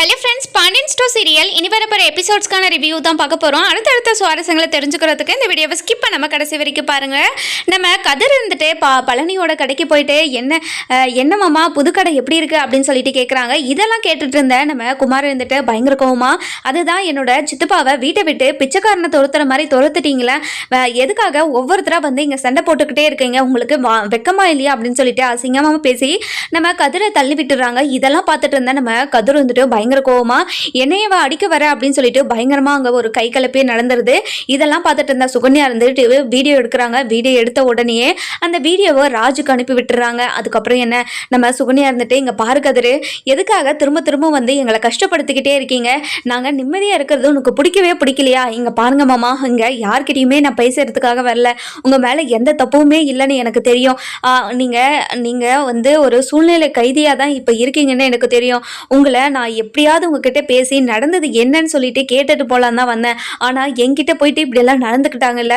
Hello friends Pandian store serial இனி வரப்போகிற எபிசோட்ஸ்க்கான review தான் பார்க்க போகிறோம் அடுத்தடுத்த சுவாரஸ்யங்களை தெரிஞ்சுக்கிறதுக்கு இந்த வீடியோவை ஸ்கிப் பண்ணாம கடைசி வரைக்கும் பாருங்கள் நம்ம கதிர் இருந்துட்டு பா பழனியோட கடைக்கு போயிட்டு என்ன என்னமாம்மா புது கடை எப்படி இருக்குது அப்படின்னு சொல்லிட்டு கேட்குறாங்க இதெல்லாம் கேட்டுட்டு இருந்த நம்ம குமார் இருந்துட்டு பயங்கர கோவமா அதுதான் என்னோட சித்தப்பாவை வீட்டை விட்டு பிச்சைக்காரனை துரத்துற மாதிரி துரத்துட்டிங்களேன் எதுக்காக ஒவ்வொருத்தராக வந்து இங்கே சண்டை போட்டுக்கிட்டே இருக்கீங்க? உங்களுக்கு வா- வெக்கமா இல்லையா அப்படின்னு சொல்லிட்டு அசிங்கமாக பேசி நம்ம கதிரை தள்ளி விட்டுறாங்க. இதெல்லாம் பார்த்துட்டு இருந்த நம்ம கதிர் வந்துட்டு பயங்கர கோவமா என்னையவா அடிக்க வர அப்படின்னு சொல்லிட்டு பயங்கரமா அங்கே ஒரு கை கலப்பே நடந்துருது. இதெல்லாம் பார்த்துட்டு இருந்தா சுகன்யா இருந்துட்டு வீடியோ எடுக்கிறாங்க. வீடியோ எடுத்த உடனே அந்த வீடியோவை ராஜுக்கு அனுப்பி விட்டுறாங்க. அதுக்கப்புறம் என்ன நம்ம சுகன்யா இருந்துட்டு இங்கே பாரு கதிரு எதுக்காக திரும்ப திரும்ப வந்து எங்களை கஷ்டப்படுத்திக்கிட்டே இருக்கீங்க? நாங்கள் நிம்மதியாக இருக்கிறது உனக்கு பிடிக்கவே பிடிக்கலையா? இங்கே பாருங்க மாமா இங்கே யார்கிட்டயுமே நான் பேசுறதுக்காக வரல. உங்கள் மேலே எந்த தப்புமே இல்லைன்னு எனக்கு தெரியும். நீங்கள் நீங்கள் வந்து ஒரு சூழ்நிலை கைதியாக தான் இப்போ இருக்கீங்கன்னு எனக்கு தெரியும். உங்களை நான் எப்படியாவது உங்ககிட்ட பேசி நடந்தது என்னன்னு சொல்லிட்டு கேட்டுட்டு போகலான் தான் வந்தேன். ஆனால் என்கிட்ட போயிட்டு இப்படியெல்லாம் நடந்துக்கிட்டாங்கல்ல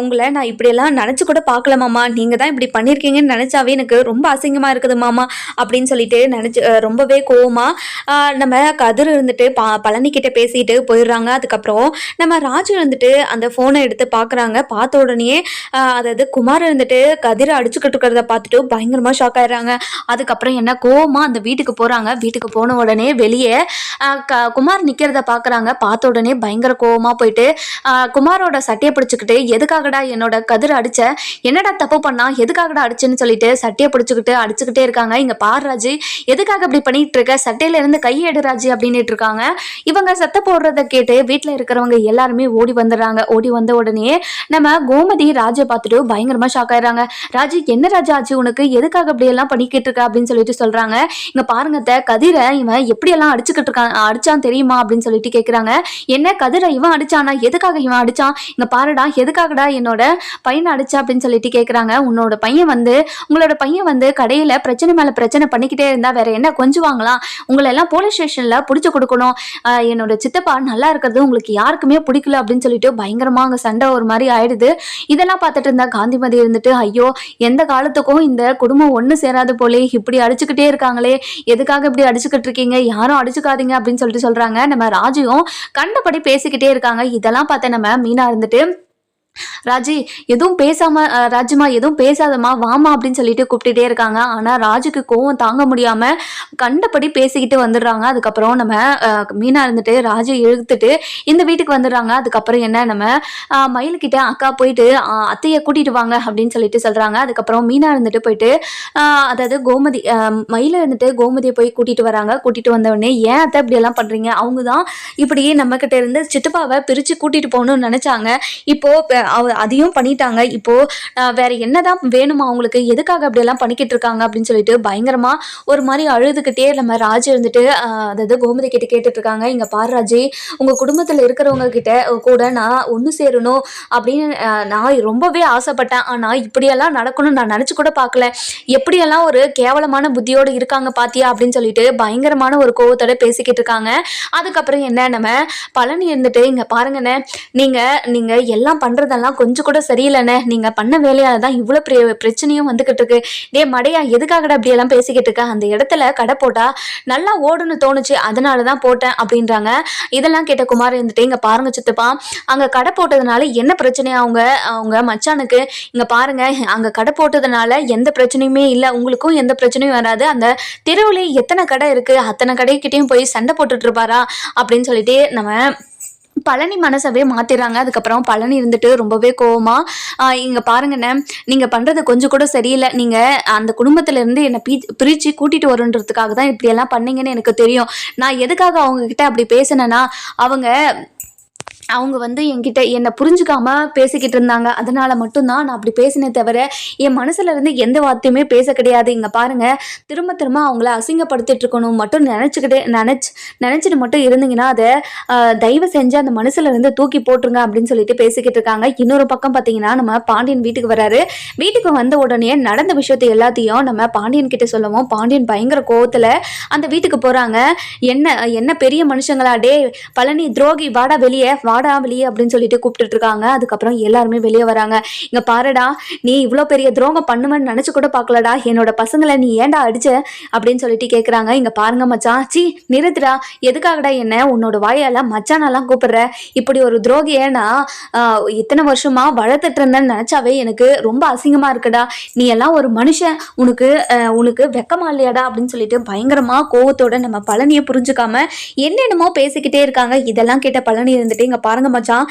உங்களை நான் இப்படியெல்லாம் நினச்சி கூட பார்க்கல மாமா. நீங்கள் தான் இப்படி பண்ணியிருக்கீங்கன்னு நினச்சாவே எனக்கு ரொம்ப அசிங்கமாக இருக்குது மாமா அப்படின்னு சொல்லிட்டு நினச்சி ரொம்பவே கோவமா நம்ம கதிர் இருந்துட்டு பா பழனிக்கிட்ட பேசிட்டு போயிடுறாங்க. அதுக்கப்புறம் நம்ம ராஜு இருந்துட்டு அந்த ஃபோனை எடுத்து பார்க்குறாங்க பார்த்த உடனே அதாவது குமார் இருந்துட்டு கதிரை அடிச்சுக்கிட்டு இருக்கிறத பார்த்துட்டு பயங்கரமாக ஷாக் ஆயிடுறாங்க. அதுக்கப்புறம் என்ன கோவமா அந்த வீட்டுக்கு போகிறாங்க வீட்டுக்கு போன உடனே வெளியே குமார் நிற்கிறத பார்க்குறாங்க பார்த்த உடனே பயங்கர கோவமாக போயிட்டு குமாரோட சட்டையை பிடிச்சிக்கிட்டு எதுக்காகடா என்னோட கதிர் அடிச்ச? என்னடா தப்பு பண்ணா? எதுக்காகடா அடிச்சேன்னு சொல்லிட்டு சட்டையை பிடிச்சிக்கிட்டு அடிச்சுக்கிட்டே இருக்காங்க. இங்கே பாருராஜு எதுக்காக இப்படி பண்ணிட்டு இருக்க? சட்டையில இருந்து கையெடு ராஜு இருக்காங்க. இவங்க சத்த போடுறத கேட்டு வீட்டில் இருக்கிறவங்க எல்லாருமே ஓடி வந்துடுறாங்க. ஓடி வந்த உடனே நம்ம கோமதி ராஜை பார்த்துட்டு பயங்கரமாக ஷாக் ஆயிடுறாங்க. ராஜு என்ன ராஜா ஆச்சு உனக்கு? எதுக்காக இப்படி எல்லாம் பண்ணிக்கிட்டு இருக்க? அப்படின்னு சொல்லிட்டு சொல்கிறாங்க இங்கே பாருங்க கதிரை இவன் எப்படியெல்லாம் அடிச்சுக்கிட்டு இருக்கான் அடிச்சான் தெரியுமா அப்படின்னு சொல்லிட்டு கேக்குறாங்க. என்ன கதிரை இவன் அடிச்சானா? எதுக்காக இவன் அடிச்சான்? இங்க பாருடா எதுக்காகடா என்னோட பையனை அடிச்சா அப்படின்னு சொல்லிட்டு கேக்குறாங்க. உன்னோட பையன் வந்து உங்களோட பையன் வந்து கடையில பிரச்சனை மேல பிரச்சனை பண்ணிக்கிட்டே இருந்தா வேற என்ன கொஞ்சுவாங்களாம்? உங்களை எல்லாம் போலீஸ் ஸ்டேஷன்ல புடிச்சு கொடுக்கணும். என்னோட சித்தப்பா நல்லா இருக்கிறது உங்களுக்கு யாருக்குமே பிடிக்கல அப்படின்னு சொல்லிட்டு பயங்கரமா அங்க சண்டை ஒரு மாதிரி ஆயிடுது. இதெல்லாம் பார்த்துட்டு இருந்தா காந்திமதி இருந்துட்டு ஐயோ எந்த காலத்துக்கும் இந்த குடும்பம் ஒண்ணு சேராது போலே இப்படி அடிச்சுக்கிட்டே இருக்காங்களே எதுக்காக இப்படி அடிச்சுக்கிட்டு இருக்கீங்க? யாரும் அடிச்சுக்காதீங்க அப்படின்னு சொல்லிட்டு சொல்றாங்க. நம்ம ராஜுவும் கண்டபடி பேசிக்கிட்டே இருக்காங்க. இதெல்லாம் பார்த்த நம்ம மீனா இருந்துட்டு ராஜி எதுவும் பேசாம ராஜிமா ராஜுமா எதுவும் பேசாதம்மா வாமா அப்படின்னு சொல்லிட்டு கூப்பிட்டுட்டே இருக்காங்க. ஆனா ராஜுக்கு கோவம் தாங்க முடியாம கண்டபடி பேசிக்கிட்டு வந்துடுறாங்க. அதுக்கப்புறம் நம்ம மீனா இருந்துட்டு ராஜை இழுத்துட்டு இந்த வீட்டுக்கு வந்துடுறாங்க. அதுக்கப்புறம் என்ன நம்ம மயில்கிட்ட மயிலுக்கிட்ட அக்கா போயிட்டு அத்தையை கூட்டிட்டு வாங்க அப்படின்னு சொல்லிட்டு சொல்றாங்க. அதுக்கப்புறம் மீனா இருந்துட்டு போயிட்டு அதாவது கோமதி மயில இருந்துட்டு கோமதியை போய் கூட்டிட்டு வராங்க. கூட்டிட்டு வந்த உடனே ஏன் அத்தை இப்படி எல்லாம் பண்றீங்க? அவங்க தான் இப்படியே நம்ம கிட்ட இருந்து சித்தப்பாவை பிரிச்சு கூட்டிட்டு போகணும்னு நினைச்சாங்க. இப்போ அவ- அதையும் பண்ணிட்டாங்க. இப்போ வேறு வேற என்னதான் வேணுமா அவங்களுக்கு? எதுக்காக அப்படி எல்லாம் பண்ணிக்கிட்டு இருக்காங்க அப்படின்னு சொல்லிட்டு பயங்கரமா ஒரு மாதிரி அழுதுகிட்டே நம்ம ராஜ் இருந்துட்டு அதாவது கோமதி கிட்ட கேட்டுட்டு இருக்காங்க. இங்க பாரு ராஜி உங்க குடும்பத்துல இருக்கிறவங்க கிட்ட கூட நான் ஒன்று சேரணும் அப்படின்னு நான் ரொம்பவே ஆசைப்பட்டேன். ஆனா இப்படியெல்லாம் நடக்கணும்னு நான் நினைச்சு கூட பார்க்கல. எப்படியெல்லாம் ஒரு கேவலமான புத்தியோடு இருக்காங்க பாத்தியா அப்படின்னு சொல்லிட்டு பயங்கரமான ஒரு கோவத்தோட பேசிக்கிட்டு இருக்காங்க. அதுக்கப்புறம் என்ன நம்ம பழனி இருந்துட்டு இங்க பாருங்கண்ணே நீங்க நீங்க எல்லாம் பண்றதெல்லாம் கொஞ்சம் கூட சரியில்லைண்ணே. நீங்க பண்ண வேலையால தான் இவ்வளவு பிரிய பிரச்சனையும் வந்துகிட்டு இருக்கு டே மடையா எதுக்காகடா அப்படியெல்லாம் எல்லாம் பேசிக்கிட்டு இருக்க? அந்த இடத்துல கடை போட்டா நல்லா ஓடுன்னு தோணுச்சு. அதனால தான் போட்டேன் அப்படின்றாங்க. இதெல்லாம் கேட்ட குமார் இருந்துட்டு இங்க பாருங்க சித்தப்பா அங்க கடை போட்டதுனால என்ன பிரச்சனை அவங்க அவங்க மச்சானுக்கு? இங்க பாருங்க அங்க கடை போட்டதுனால எந்த பிரச்சனையுமே இல்லை. உங்களுக்கும் எந்த பிரச்சனையும் வராது. அந்த தெருவுலேயே எத்தனை கடை இருக்கு? அத்தனை கடைக்கிட்டையும் போய் சண்டை போட்டுட்டு இருப்பாரா? அப்படின்னு சொல்லிட்டு நம்ம பழனி மனசவே மாத்திடுறாங்க அதுக்கப்புறம் பழனி இருந்துட்டு ரொம்பவே கோவமா இங்க பாருங்கண்ணே நீங்க பண்றது கொஞ்சம் கூட சரியில்லை. நீங்க அந்த குடும்பத்துல இருந்து என்னை பீ பிரிச்சு கூட்டிட்டு வருன்றதுக்காக தான் இப்படி எல்லாம் பண்ணீங்கன்னு எனக்கு தெரியும். நான் எதுக்காக அவங்க கிட்ட அப்படி பேசினேன்னா அவங்க அவங்க வந்து என்கிட்ட என்னை புரிஞ்சுக்காம பேசிக்கிட்டு இருந்தாங்க. அதனால மட்டும்தான் நான் அப்படி பேசினே தவிர என் மனசுல இருந்து எந்த வார்த்தையுமே பேச கிடையாது. இங்க பாருங்க திரும்ப திரும்ப அவங்கள அசிங்கப்படுத்திட்டு இருக்கணும் மட்டும் நினைச்சுக்கிட்டே நினைச்சு நினைச்சிட்டு மட்டும் இருந்தீங்கன்னா அதை தயவு செஞ்சு அந்த மனசுல இருந்து தூக்கி போட்டுருங்க அப்படின்னு சொல்லிட்டு பேசிக்கிட்டு இருக்காங்க. இன்னொரு பக்கம் பார்த்தீங்கன்னா நம்ம பாண்டியன் வீட்டுக்கு வராரு. வீட்டுக்கு வந்த உடனே நடந்த விஷயத்தை எல்லாத்தையும் நம்ம பாண்டியன் கிட்ட சொல்லவும் பாண்டியன் பயங்கர கோவத்துல அந்த வீட்டுக்கு போறாங்க. என்ன என்ன பெரிய மனுஷங்களா? டே பழனி துரோகி வாடா வெளியே வாடா வாடா வெளியே அப்படின்னு சொல்லிட்டு கூப்பிட்டுட்டு இருக்காங்க. அதுக்கப்புறம் எல்லாருமே வெளியே வராங்க. இங்க பாருடா நீ இவ்வளோ பெரிய துரோகம் பண்ணுவேன்னு நினச்சி கூட பார்க்கலடா. என்னோட பசங்களை நீ ஏன்டா அடிச்ச? அப்படின்னு சொல்லிட்டு கேட்குறாங்க இங்க பாருங்க மச்சான். சி நிறுத்துடா. எதுக்காகடா என்ன? உன்னோட வாயால மச்சானெல்லாம் கூப்பிடுற. இப்படி ஒரு துரோகி ஏன்னா இத்தனை வருஷமா வளர்த்துட்டு இருந்தேன்னு நினைச்சாவே எனக்கு ரொம்ப அசிங்கமா இருக்குடா. நீ எல்லாம் ஒரு மனுஷன். உனக்கு உனக்கு வெக்கமா இல்லையாடா? அப்படின்னு சொல்லிட்டு பயங்கரமா கோவத்தோட நம்ம பழனியை புரிஞ்சுக்காம என்னென்னமோ பேசிக்கிட்டே இருக்காங்க. இதெல்லாம் கேட்ட பழனி இருந்துட்டு இங்க பாருங்க மச்சான்.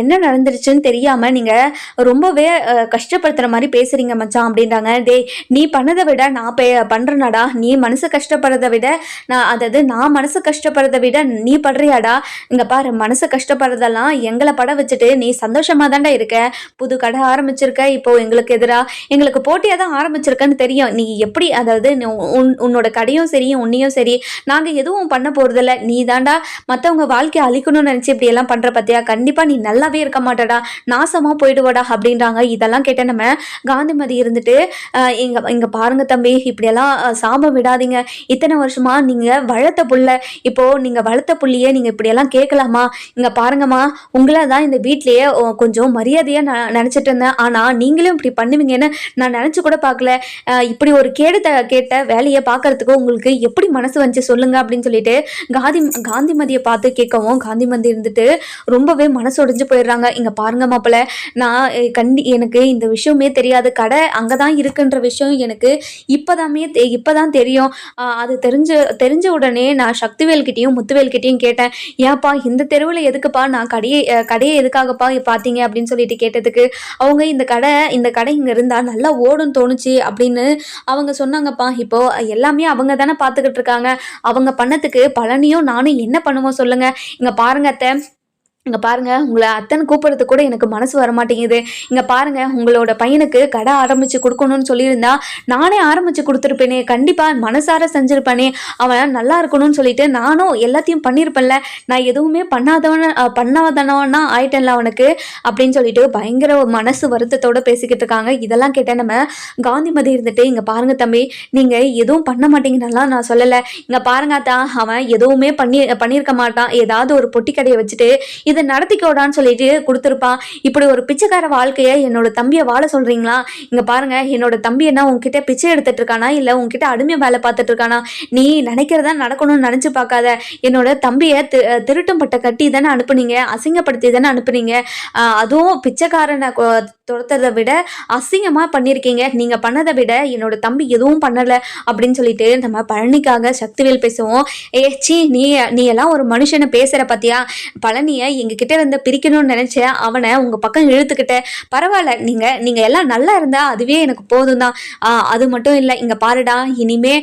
என்ன நடந்துருச்சுன்னு தெரியாம நீங்க ரொம்பவே கஷ்டப்படுத்துற மாதிரி பேசுறீங்க மச்சான் அப்படின்றாங்க. டேய் நீ பண்ணதை விட நான் பே பண்றேனாடா. நீ மனசு கஷ்டப்படுறதை விட நான் அதாவது நான் மனசு கஷ்டப்படுறதை விட நீ படுறியாடா இங்க பாரு மனசு கஷ்டப்படுறதெல்லாம் எங்களை பட வச்சுட்டு நீ சந்தோஷமா தாண்டா இருக்க. புது கடை ஆரம்பிச்சிருக்க இப்போ எங்களுக்கு எதிரா. எங்களுக்கு போட்டியா தான் ஆரம்பிச்சிருக்கன்னு தெரியும். நீ எப்படி அதாவது உன்- உன்னோட கடையும் சரி உன்னையும் சரி நாங்க எதுவும் பண்ண போறதில்ல. நீ தாண்டா மத்தவங்க வாழ்க்கையை அழிக்கணும்னு நினைச்சு இப்படி எல்லாம் பண்ணுற பத்தியா? கண்டிப்பாக நீ நல்லாவே இருக்க மாட்டடா. நாசமாக போயிடுவாடா அப்படின்றாங்க. இதெல்லாம் கேட்ட நம்ம காந்திமதி இருந்துட்டு இங்கே இங்கே பாருங்க தம்பி இப்படியெல்லாம் சாபம் விடாதீங்க. இத்தனை வருஷமா நீங்கள் வளர்த்த புள்ள. இப்போது நீங்கள் வளர்த்த புள்ளியே நீங்கள் இப்படியெல்லாம் கேட்கலாமா? இங்கே பாருங்கம்மா உங்களை தான் இந்த வீட்லயே கொஞ்சம் மரியாதையாக நான் நினச்சிட்டு இருந்தேன். ஆனால் நீங்களும் இப்படி பண்ணுவீங்கன்னு நான் நினச்சி கூட பார்க்கல இப்படி ஒரு கேடு கேட்ட வேலையை பார்க்கறதுக்கு உங்களுக்கு எப்படி மனசு வந்துச்சு சொல்லுங்க அப்படின்னு சொல்லிட்டு காந்தி காந்திமதியை பார்த்து கேட்கவும் காந்திமதி இருந்துட்டு ரொம்பவே மனசு உடைஞ்சு போயிடுறாங்க. இங்கே பாருங்க மாப்பிள்ள நான் கண்டி எனக்கு இந்த விஷயமே தெரியாது. கடை அங்கே தான் இருக்குன்ற விஷயம் எனக்கு இப்போதாமே தெ- இப்பதான் தெரியும். அது தெரிஞ்ச தெரிஞ்ச உடனே நான் சக்திவேல்கிட்டையும் முத்துவேல்கிட்டையும் கேட்டேன். ஏன்ப்பா இந்த தெருவில் எதுக்குப்பா? நான் கடையை கடையை எதுக்காகப்பா பார்த்தீங்க அப்படின்னு சொல்லிட்டு கேட்டதுக்கு அவங்க இந்த கடை இந்த கடை இங்கே இருந்தால் நல்லா ஓடும் தோணுச்சு அப்படின்னு அவங்க சொன்னாங்கப்பா. இப்போ எல்லாமே அவங்க தானே பார்த்துக்கிட்டு இருக்காங்க. அவங்க பண்ணதுக்கு பழனியும் நானும் என்ன பண்ணுவோம் சொல்லுங்க. இங்கே பாருங்க அத்தை. இங்கே பாருங்கள் உங்களை அத்தனை கூப்பிடுறது கூட எனக்கு மனசு வர மாட்டேங்குது இங்கே பாருங்கள் உங்களோட பையனுக்கு கடை ஆரம்பித்து கொடுக்கணும்னு சொல்லியிருந்தா நானே ஆரம்பித்து கொடுத்துருப்பேனே. கண்டிப்பாக மனசார செஞ்சுருப்பேனே. அவன் நல்லா இருக்கணும்னு சொல்லிட்டு நானும் எல்லாத்தையும் பண்ணியிருப்பேன்ல. நான் எதுவுமே பண்ணாதவன பண்ணாதனவனா ஆயிட்டேன்ல அவனுக்கு. அப்படின்னு சொல்லிட்டு பயங்கர மனசு வருத்தத்தோடு பேசிக்கிட்டு இருக்காங்க. இதெல்லாம் கேட்ட நம்ம காந்திமதி இருந்துட்டு இங்கே பாருங்கள் தம்பி நீங்கள் எதுவும் பண்ண மாட்டீங்கன்னெல்லாம் நான் சொல்லலை. இங்கே பாருங்க தான் அவன் எதுவுமே பண்ணி பண்ணியிருக்க மாட்டான். ஏதாவது ஒரு பொட்டி கடையை வச்சுட்டு இதை நடத்திக்கோடான்னு சொல்லிட்டு கொடுத்துருப்பான் இப்படி ஒரு பிச்சைக்கார வாழ்க்கையை என்னோட தம்பியை வாழ சொல்றீங்களா? இங்க பாருங்க என்னோட தம்பி என்ன உங்ககிட்ட பிச்சை எடுத்துட்டு இருக்கானா? இல்ல உங்ககிட்ட அடிமை வேலை பார்த்துட்டு இருக்கானா? நீ நினைக்கிறதா நடக்கணும்னு நினைச்சு பார்க்காத. என்னோட தம்பியை திருட்டும் பட்ட கட்டி தானே அனுப்புனீங்க அசிங்கப்படுத்தி தானே அனுப்புனீங்க. அதுவும் பிச்சைக்காரனை துரத்துறதை விட அசிங்கமாக பண்ணியிருக்கீங்க. நீங்கள் பண்ணதை விட என்னோட தம்பி எதுவும் பண்ணலை அப்படின்னு சொல்லிட்டு நம்ம பழனிக்காக சக்திவேல் பேசுவோம். ஏ சீ நீ நீ எல்லாம் ஒரு மனுஷனை பேசுகிற பார்த்தியா பழனியை எங்ககிட்ட இருந்து பிரிக்கணும்னு நினச்சேன் அவனை உங்கள் பக்கம் இழுத்துக்கிட்ட. பரவாயில்ல நீங்கள் நீங்கள் எல்லாம் நல்லா இருந்தால் அதுவே எனக்கு போதும் தான் அது மட்டும் இல்லை இங்கே பாருடா இனிமே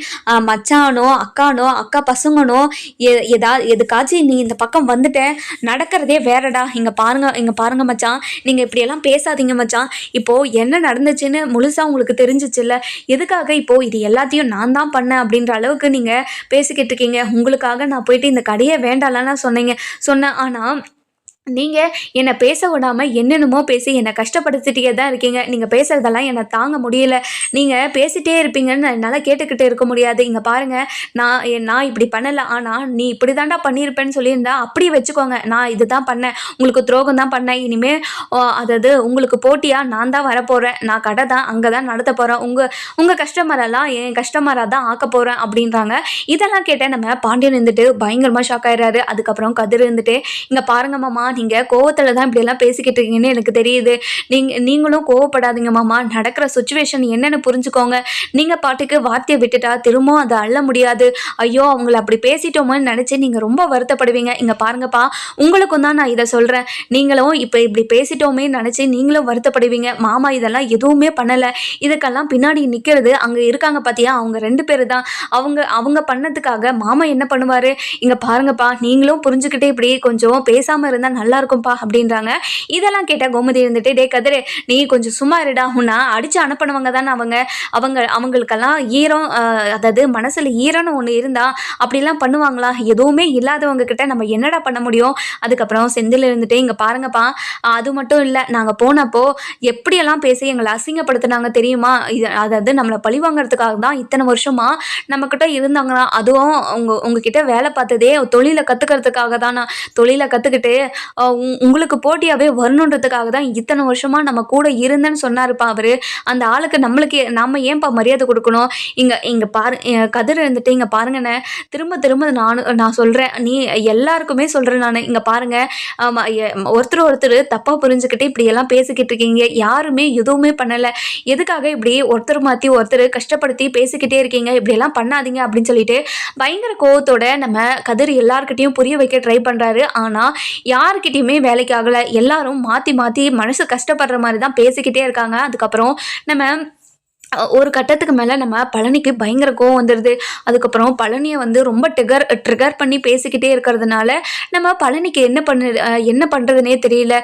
மச்சானோ அக்கானோ அக்கா பசங்கனோ எ- எதா எதுக்காச்சும் நீ இந்த பக்கம் வந்துட்டேன் நடக்கிறதே வேறடா. இங்கே பாருங்க இங்கே பாருங்க மச்சான். நீங்கள் இப்படியெல்லாம் பேசாதீங்க மச்சான். இப்போ என்ன நடந்துச்சுன்னு முழுசா உங்களுக்கு தெரிஞ்சிச்சுல்ல? எதுக்காக இப்போ இது எல்லாத்தையும் நான் தான் பண்ணேன் அப்படின்ற அளவுக்கு நீங்க பேசிக்கிட்டு இருக்கீங்க. உங்களுக்காக நான் போயிட்டு இந்த கடையை வேண்டாம்லாம் சொன்னீங்க. சொன்னேன். ஆனா நீங்கள் என்னை பேச விடாமல் என்னென்னமோ பேசி என்னை கஷ்டப்படுத்திட்டே தான் இருக்கீங்க. நீங்கள் பேசுறதெல்லாம் என்னை தாங்க முடியல. நீங்கள் பேசிட்டே இருப்பீங்கன்னு என்னால் கேட்டுக்கிட்டே இருக்க முடியாது. இங்கே பாருங்கள் நான் நான் இப்படி பண்ணலை. ஆனால் நீ இப்படி தாண்டா பண்ணியிருப்பேன்னு சொல்லியிருந்தா அப்படியே வச்சுக்கோங்க. நான் இதுதான் பண்ணேன். உங்களுக்கு துரோகம் தான் பண்ணேன். இனிமேல் அதாவது உங்களுக்கு போட்டியாக நான் தான் வரப்போகிறேன் நான் கடை தான் அங்கே தான் நடத்த போகிறேன் உங்கள் உங்கள் கஸ்டமரெல்லாம் என் கஸ்டமராக தான் ஆக்க போகிறேன் அப்படின்றாங்க. இதெல்லாம் கேட்டால் நம்ம பாண்டியன் இருந்துட்டு பயங்கரமாக ஷாக் ஆயிடுறாரு. அதுக்கப்புறம் கதிர் இருந்துட்டு இங்கே பாருங்க மாமா நீங்க கோவத்துல தான் இப்படி எல்லாம் பேசிக்கிட்டு இருக்கீங்கன்னு எனக்கு தெரியுது. நீங்க நீங்களும் கோவப்படாதீங்க மாமா. நடக்கிற சுச்சுவேஷன் என்னன்னு புரிஞ்சுக்கோங்க. நீங்க பாட்டுக்கு வார்த்தையை விட்டுட்டா திரும்பவும் அதை அள்ள முடியாது. ஐயோ அவங்கள அப்படி பேசிட்டோமோன்னு நினைச்சு நீங்க ரொம்ப வருத்தப்படுவீங்க. இங்க பாருங்கப்பா உங்களுக்கும் தான் நான் இதை சொல்றேன். நீங்களும் இப்போ இப்படி பேசிட்டோமே நினைச்சு நீங்களும் வருத்தப்படுவீங்க. மாமா இதெல்லாம் எதுவுமே பண்ணல. இதுக்கெல்லாம் பின்னாடி நிக்கிறது அங்க இருக்காங்க பாத்தியா? அவங்க ரெண்டு பேரு தான் அவங்க அவங்க பண்ணதுக்காக மாமா என்ன பண்ணுவாரு? இங்க பாருங்கப்பா நீங்களும் புரிஞ்சுக்கிட்டே இப்படி கொஞ்சம் பேசாம இருந்தா நல்லா இருக்கும்பா அப்படின்றாங்க. இதெல்லாம் கேட்டால் கோமதி இருந்துட்டு டே கதிரே நீ கொஞ்சம் சும்மா இருடா உன்னை அடிச்சு அனுப்பினவங்க தானே அவங்க. அவங்க அவங்களுக்கெல்லாம் ஈரம் அதாவது மனசுல ஈரம்னு ஒன்று இருந்தா அப்படிலாம் பண்ணுவாங்களா? எதுவுமே இல்லாதவங்க கிட்ட நம்ம என்னடா பண்ண முடியும்? அதுக்கப்புறம் செந்தில் இருந்துட்டு இங்க பாருங்கப்பா அது மட்டும் இல்லை நாங்க போனப்போ எப்படியெல்லாம் பேசி எங்களை அசிங்கப்படுத்துனாங்க தெரியுமா? இது அதாவது நம்மளை பழி வாங்குறதுக்காக தான் இத்தனை வருஷமா நம்ம கிட்ட இருந்தாங்களா? அதுவும் உங்க உங்ககிட்ட வேலை பார்த்ததே தொழிலை கத்துக்கிறதுக்காக தான்? நான் தொழிலை கத்துக்கிட்டு உங்களுக்கு போட்டியாகவே வரணுன்றதுக்காக தான் இத்தனை வருஷமாக நம்ம கூட இருந்தேன்னு சொன்னாருப்பா அவர். அந்த ஆளுக்கு நம்மளுக்கு நம்ம ஏன்ப்பா மரியாதை கொடுக்கணும்? இங்கே இங்கே பாரு கதிர் இருந்துட்டு இங்கே பாருங்கண்ணே. திரும்ப திரும்ப நானும் நான் சொல்கிறேன் நீ எல்லாருக்குமே சொல்கிறேன் நான். இங்கே பாருங்கள் ஒருத்தர் ஒருத்தர் தப்பாக புரிஞ்சுக்கிட்டு இப்படியெல்லாம் பேசிக்கிட்டு இருக்கீங்க. யாருமே எதுவுமே பண்ணலை. எதுக்காக இப்படி ஒருத்தர் மாற்றி ஒருத்தர் கஷ்டப்படுத்தி பேசிக்கிட்டே இருக்கீங்க? இப்படியெல்லாம் பண்ணாதீங்க அப்படின்னு சொல்லிட்டு பயங்கர கோவத்தோட நம்ம கதிர் எல்லார்கிட்டயும் புரிய வைக்க ட்ரை பண்ணுறாரு ஆனால் யார் யாருக்கிட்டேயுமே வேலைக்கு ஆகலை எல்லாரும் மாற்றி மாற்றி மனசு கஷ்டப்படுற மாதிரி தான் பேசிக்கிட்டே இருக்காங்க. அதுக்கப்புறம் நம்ம ஒரு கட்டத்துக்கு மேலே நம்ம பழனிக்கு பயங்கர கோவம் வந்துடுது அதுக்கப்புறம் பழனியை வந்து ரொம்ப ட்ரிகர் ட்ரிகர் பண்ணி பேசிக்கிட்டே இருக்கிறதுனால நம்ம பழனிக்கு என்ன பண்ணு என்ன பண்ணுறதுனே தெரியல.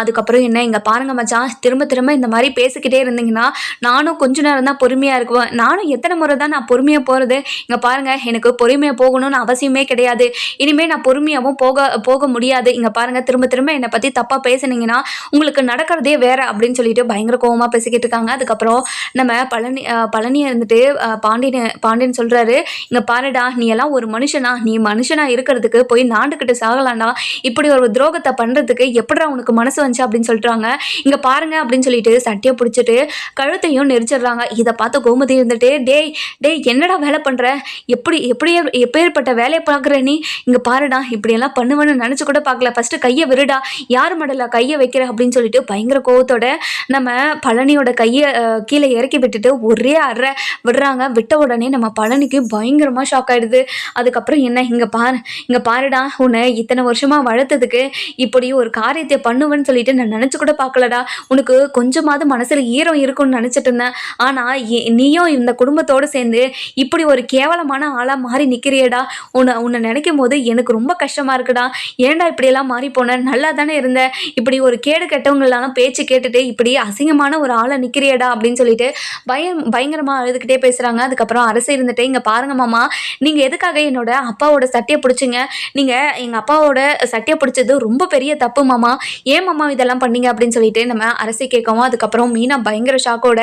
அதுக்கப்புறம் என்ன இங்கே பாருங்க மச்சான் திரும்ப திரும்ப இந்த மாதிரி பேசிக்கிட்டே இருந்தீங்கன்னா நானும் கொஞ்ச நேரம் தான் பொறுமையாக இருக்குவேன் நானும் எத்தனை முறை தான் நான் பொறுமையாக போகிறது இங்கே பாருங்கள் எனக்கு பொறுமையாக போகணும்னு அவசியமே கிடையாது. இனிமேல் நான் பொறுமையாகவும் போக போக முடியாது. இங்கே பாருங்கள் திரும்ப திரும்ப என்னை பற்றி தப்பாக பேசுனீங்கன்னா உங்களுக்கு நடக்கிறதே வேறு அப்படின்னு சொல்லிட்டு பயங்கர கோவமாக பேசிக்கிட்டு இருக்காங்க. அதுக்கப்புறம் நம்ம பழனி பழனியை இருந்துட்டு பாண்டியன் பாண்டியன் சொல்கிறாரு இங்கே பாருடா நீ எல்லாம் ஒரு மனுஷனா நீ மனுஷனா இருக்கிறதுக்கு போய் நாண்டுக்கிட்டு சாகலாண்டா இப்படி ஒரு துரோகத்தை பண்ணுறதுக்கு எப்படிடா உனக்கு மனசு வந்துச்சு? அப்படின்னு சொல்கிறாங்க இங்கே பாருங்க அப்படின்னு சொல்லிட்டு சட்டையை பிடிச்சிட்டு கழுத்தையும் நெரிச்சிடுறாங்க. இதை பார்த்து கோமதி இருந்துட்டு டேய் டேய் என்னடா வேலை பண்ணுற எப்படி எப்படி எப்பேற்பட்ட வேலையை பார்க்குற நீ? இங்கே பாருடா இப்படியெல்லாம் பண்ணுவேன்னு நினச்சி கூட பார்க்கல. ஃபஸ்ட்டு கையை விருடா யார் மடல கையை வைக்கிற? அப்படின்னு சொல்லிட்டு பயங்கர கோவத்தோட நம்ம பழனியோட கையை கீழே இறக்கி விட்டு வச்சுட்டு ஒரே அற விடுறாங்க. விட்ட உடனே நம்ம பழனிக்கு பயங்கரமாக ஷாக் ஆயிடுது. அதுக்கப்புறம் என்ன? இங்கே பாரு இங்கே பாருடா உன்னை இத்தனை வருஷமாக வளர்த்ததுக்கு இப்படி ஒரு காரியத்தை பண்ணுவேன்னு சொல்லிட்டு நான் நினச்சி கூட பார்க்கலடா. உனக்கு கொஞ்சமாவது மனசில் ஈரம் இருக்கும்னு நினச்சிட்டு இருந்தேன். ஆனால் நீயும் இந்த குடும்பத்தோடு சேர்ந்து இப்படி ஒரு கேவலமான ஆளாக மாறி நிற்கிறியடா உன்னை உன்னை நினைக்கும் போது எனக்கு ரொம்ப கஷ்டமாக இருக்குடா. ஏன்டா இப்படியெல்லாம் மாறி போன? நல்லா தானே இருந்த. இப்படி ஒரு கேடு கெட்டவங்களெல்லாம் பேச்சு கேட்டுட்டு இப்படி அசிங்கமான ஒரு ஆளை நிற்கிறியடா அப்படின்னு சொல்லிட்டு பயம் பயங்கரமாக அழுதுகிட்டே பேசுகிறாங்க அதுக்கப்புறம் அரசு இருந்துட்டு இங்கே பாருங்க மாமா நீங்கள் எதுக்காக என்னோட அப்பாவோட சட்டையை பிடிச்சிங்க? நீங்கள் எங்கள் அப்பாவோட சட்டையை பிடிச்சது ரொம்ப பெரிய தப்பு மாமா. ஏன் மாமா இதெல்லாம் பண்ணீங்க? அப்படின்னு சொல்லிட்டு நம்ம அரசை கேட்கவும் அதுக்கப்புறம் மீனா பயங்கர ஷாக்கோட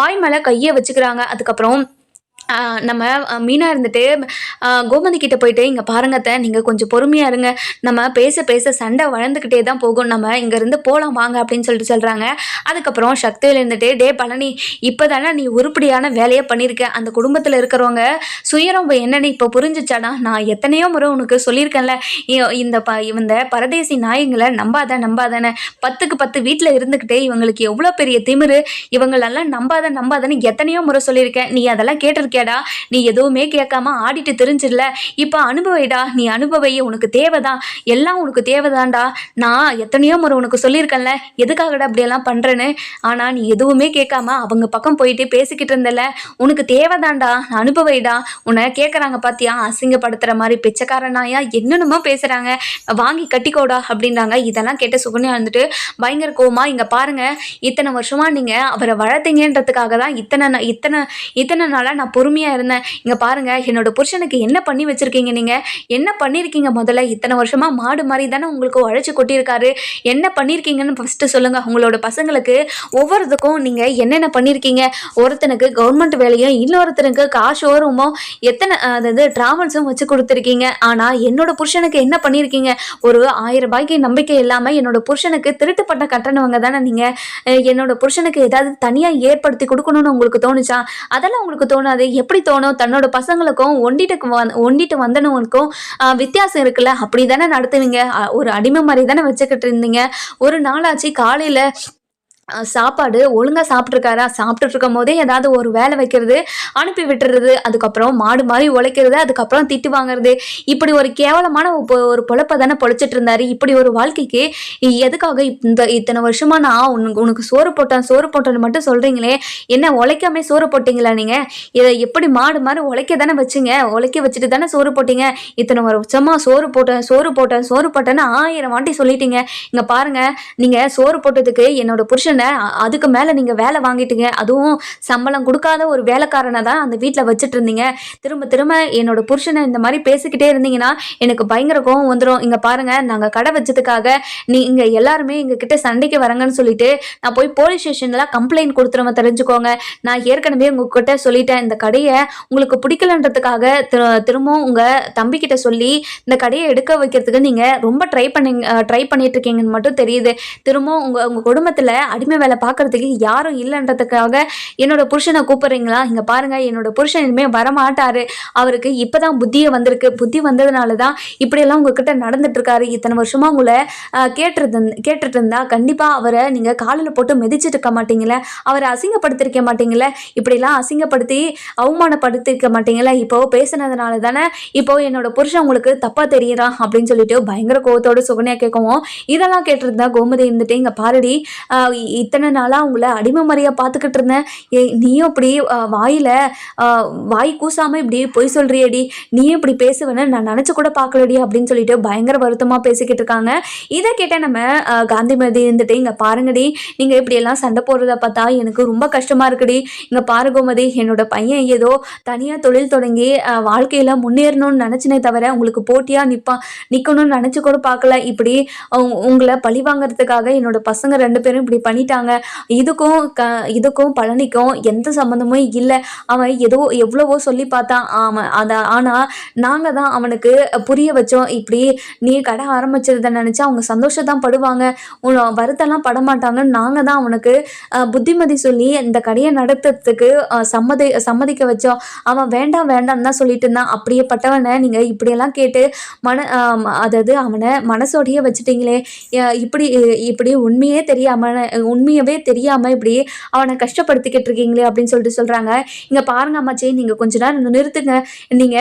வாய் மேலே கையை வச்சுக்கிறாங்க. அதுக்கப்புறம் நம்ம மீனாக இருந்துட்டு கோமதி கிட்டே போயிட்டு இங்கே பாருங்கத்த நீங்கள் கொஞ்சம் பொறுமையாக இருங்க. நம்ம பேச பேச சண்டை வளர்ந்துக்கிட்டே தான் போகும். நம்ம இங்கேருந்து போகலாம் வாங்க அப்படின்னு சொல்லிட்டு சொல்கிறாங்க அதுக்கப்புறம் சக்தியில் இருந்துட்டு டே பழனி இப்போ தானே நீ உருப்படியான வேலையை பண்ணியிருக்க அந்த குடும்பத்தில் இருக்கிறவங்க சுயரம் என்னன்னு இப்போ புரிஞ்சிச்சாடா? நான் எத்தனையோ முறை உனக்கு சொல்லியிருக்கேன்ல. இந்த ப இந்த பரதேசி நாயங்களை நம்பாத நம்பாதானே பத்துக்கு பத்து வீட்டில் இருந்துக்கிட்டே இவங்களுக்கு எவ்வளோ பெரிய திமிரு. இவங்களெல்லாம் நம்பாத நம்பாதன்னு எத்தனையோ முறை சொல்லியிருக்கேன். நீ அதெல்லாம் கேட்டிருக்கியாடா நீ எதுவுமே கேட்காம ஆடிட்டு தெரிஞ்சிடல இப்போ அனுபவைடா நீ அனுபவை உனக்கு தேவைதான் எல்லாம் உனக்கு தேவைதான்டா. நான் எத்தனையோ முறை உனக்கு சொல்லியிருக்கேன்ல எதுக்காகடா அப்படியெல்லாம் பண்ணுறேன்னு ஆனால் நீ எதுவுமே கேட்காம அவங்க பக்கம் போயிட்டு பேசிக்கிட்டு இருந்தல உனக்கு தேவைதான்டா அனுபவைடா. உன்னை கேட்குறாங்க பார்த்தியா அசிங்கப்படுத்துகிற மாதிரி பிச்சைக்காரனாயா என்னென்னமோ பேசுகிறாங்க வாங்கி கட்டிக்கோடா அப்படின்றாங்க. இதெல்லாம் கேட்ட சுகன்யா வந்துட்டு பயங்கர கோவமா இங்கே பாருங்க இத்தனை வருஷமா நீங்கள் அவரை வளர்த்தீங்கன்றதுக்காக தான் இத்தனை இத்தனை இத்தனை நாளாக நான் பொறுமையாக இருந்தேன். இங்கே பாருங்கள் என்னோட புருஷனுக்கு என்ன பண்ணி வச்சுருக்கீங்க நீங்கள் என்ன பண்ணியிருக்கீங்க முதல்ல? இத்தனை வருஷமாக மாடு மாதிரி தானே உங்களுக்கு உழைச்சி கொட்டியிருக்காரு. என்ன பண்ணியிருக்கீங்கன்னு ஃபஸ்ட்டு சொல்லுங்கள் உங்களோட பசங்களுக்கு ஒவ்வொருத்துக்கும் நீங்கள் என்னென்ன பண்ணியிருக்கீங்க ஒருத்தனுக்கு கவர்மெண்ட் வேலையும் இன்னொருத்தனுக்கு ஷோரூமும் எத்தனை அதாவது ட்ராவல்ஸும் வச்சு கொடுத்துருக்கீங்க. ஆனால் என்னோட புருஷனுக்கு என்ன பண்ணியிருக்கீங்க ஒரு ஆயிரம் ரூபாய்க்கு நம்பிக்கை இல்லாமல் என்னோட புருஷனுக்கு திருட்டுப்பட்ட கட்டணவங்க தானே நீங்கள் என்னோட புருஷனுக்கு ஏதாவது தனியாக ஏற்படுத்தி கொடுக்கணும்னு உங்களுக்கு தோணுச்சா? அதெல்லாம் உங்களுக்கு தோணாது. எப்படி தோணும்? தன்னோட பசங்களுக்கும் ஒண்டிட்டு வந் ஒண்டிட்டு வந்தனவனுக்கும் வித்தியாசம் இருக்குல்ல? அப்படி தானே நடத்துவீங்க ஒரு அடிமை மாதிரி தானே வச்சுக்கிட்டு இருந்தீங்க. ஒரு நாளாச்சு காலையில் சாப்பாடு ஒழுங்காக சாப்பிட்ருக்காரா சாப்பிட்டுட்டு இருக்கும் போதே ஏதாவது ஒரு வேலை வைக்கிறது அனுப்பி விட்டுறது அதுக்கப்புறம் மாடு மாதிரி உழைக்கிறது அதுக்கப்புறம் திட்டு வாங்குறது. இப்படி ஒரு கேவலமான ஒரு பொழப்பை தானே பொழைச்சிட்டு இருந்தாரு இப்படி ஒரு வாழ்க்கைக்கு எதுக்காக இந்த இத்தனை வருஷமா நான் உனக்கு உனக்கு சோறு போட்டேன் சோறு போட்டேன்னு மட்டும் சொல்றீங்களே? என்ன உழைக்காமே சோறு போட்டீங்களா நீங்கள் இதை எப்படி மாடு மாதிரி உழைக்க தானே வச்சுங்க? உழைக்க வச்சுட்டு தானே சோறு போட்டீங்க? இத்தனை வருஷமா சோறு போட்டேன் சோறு போட்டேன் சோறு போட்டேன்னு ஆயிரம் வாட்டி சொல்லிட்டீங்க. இங்கே பாருங்க நீங்கள் சோறு போட்டதுக்கு என்னோட புருஷன் புருஷனை அதுக்கு மேலே நீங்கள் வேலை வாங்கிட்டீங்க. அதுவும் சம்பளம் கொடுக்காத ஒரு வேலைக்காரனை தான் அந்த வீட்டில் வச்சுட்டு இருந்தீங்க திரும்ப திரும்ப என்னோட புருஷனை இந்த மாதிரி பேசிக்கிட்டே இருந்தீங்கன்னா எனக்கு பயங்கர கோவம் வந்துடும் இங்கே பாருங்க நாங்கள் கடை வச்சதுக்காக நீ இங்கே எல்லாருமே எங்ககிட்ட சண்டைக்கு வரங்கன்னு சொல்லிட்டு நான் போய் போலீஸ் ஸ்டேஷனில் கம்ப்ளைண்ட் கொடுத்துருவேன் தெரிஞ்சுக்கோங்க. நான் ஏற்கனவே உங்ககிட்ட சொல்லிட்டேன். இந்த கடையை உங்களுக்கு பிடிக்கலன்றதுக்காக திரு திரும்பவும் உங்கள் தம்பிக்கிட்ட சொல்லி இந்த கடையை எடுக்க வைக்கிறதுக்கு நீங்கள் ரொம்ப ட்ரை பண்ணி ட்ரை பண்ணிட்டு இருக்கீங்கன்னு மட்டும் தெரியுது. திரும்பவும் உங்கள் உங்கள் குடும்பத்தில் அடிமை வேலை பார்க்குறதுக்கு யாரும் இல்லைன்றதுக்காக என்னோட புருஷனை கூப்பிடுறீங்களா? இங்கே பாருங்கள் என்னோட புருஷன் இனிமேல் வரமாட்டாரு. அவருக்கு இப்போ தான் புத்தியே வந்திருக்கு. புத்தி வந்ததுனால தான் இப்படியெல்லாம் உங்ககிட்ட நடந்துட்டு இருக்காரு இத்தனை வருஷமாக உங்களை கேட்டுருந்து கேட்டுட்டு இருந்தா கண்டிப்பாக அவரை நீங்கள் காலில் போட்டு மிதிச்சிட்டு இருக்க மாட்டீங்களே அவரை அசிங்கப்படுத்திருக்க மாட்டீங்களே இப்படிலாம் அசிங்கப்படுத்தி அவமானப்படுத்திருக்க மாட்டீங்களே இப்போ பேசுனதுனால தானே இப்போ என்னோட புருஷன் உங்களுக்கு தப்பாக தெரியறான் அப்படின்னு சொல்லிட்டு பயங்கர கோவத்தோட சுகன்யா கேட்கவும் இதெல்லாம் கேட்டிருந்தா கோமதி இருந்துட்டு இங்கே பாரடி இ- இத்தனை நாளாக உங்களை அடிமை முறையாக பார்த்துக்கிட்டு இருந்தேன். ஏ நீயும் இப்படி வாயில் வாய் கூசாமல் இப்படி பொய் சொல்கிறியடி நீயும் இப்படி பேசுவேன்னு நான் நினச்சி கூட பார்க்கலடி அப்படின்னு சொல்லிட்டு பயங்கர வருத்தமாக பேசிக்கிட்டு இருக்காங்க. இதை கேட்ட நம்ம காந்திமதி இருந்துட்டு இங்கே பாருங்கடி நீங்கள் இப்படியெல்லாம் சண்டை போடுறத பார்த்தா எனக்கு ரொம்ப கஷ்டமாக இருக்குடி. இங்கே பாரு கோமதி என்னோட பையன் ஏதோ தனியாக தொழில் தொடங்கி வாழ்க்கையில் முன்னேறணும்னு நினச்சினே தவிர உங்களுக்கு போட்டியாக நிற்பான் நிற்கணும்னு நினச்சி கூட பார்க்கல. இப்படி உங்களை பழி வாங்குறதுக்காக என்னோட பசங்க ரெண்டு பேரும் இப்படி பண்ணி பண்ணிட்டாங்க. இதுக்கும் க இதுக்கும் பழனிக்கும் எந்த சம்மந்தமும் இல்லை. அவன் ஏதோ எவ்வளவோ சொல்லி பார்த்தான். அவன் அதை ஆனால் நாங்கள் தான் அவனுக்கு புரிய வச்சோம். இப்படி நீ கடை ஆரம்பிச்சதை நினச்சா அவங்க சந்தோஷத்தான் படுவாங்க. உன் வருத்தம்லாம் பட மாட்டாங்கன்னு நாங்கள் தான் அவனுக்கு புத்திமதி சொல்லி இந்த கடையை நடத்துறதுக்கு சம்மதி சம்மதிக்க வச்சோம். அவன் வேண்டாம் வேண்டாம்னு தான் சொல்லிட்டு இருந்தான். அப்படியே பட்டவனை நீங்கள் இப்படியெல்லாம் கேட்டு மன அதாவது அவனை மனசோடையே வச்சுட்டீங்களே. இப்படி இப்படி உண்மையே தெரியாமல் உண்மையவே தெரியாம இப்படி அவனை கஷ்டப்படுத்திக்கிட்டு இருக்கீங்களே அப்படின்னு சொல்லிட்டு சொல்றாங்க. இங்க பாருங்க அம்மாச்சி நீங்க கொஞ்ச நேரம் நிறுத்துங்க. நீங்க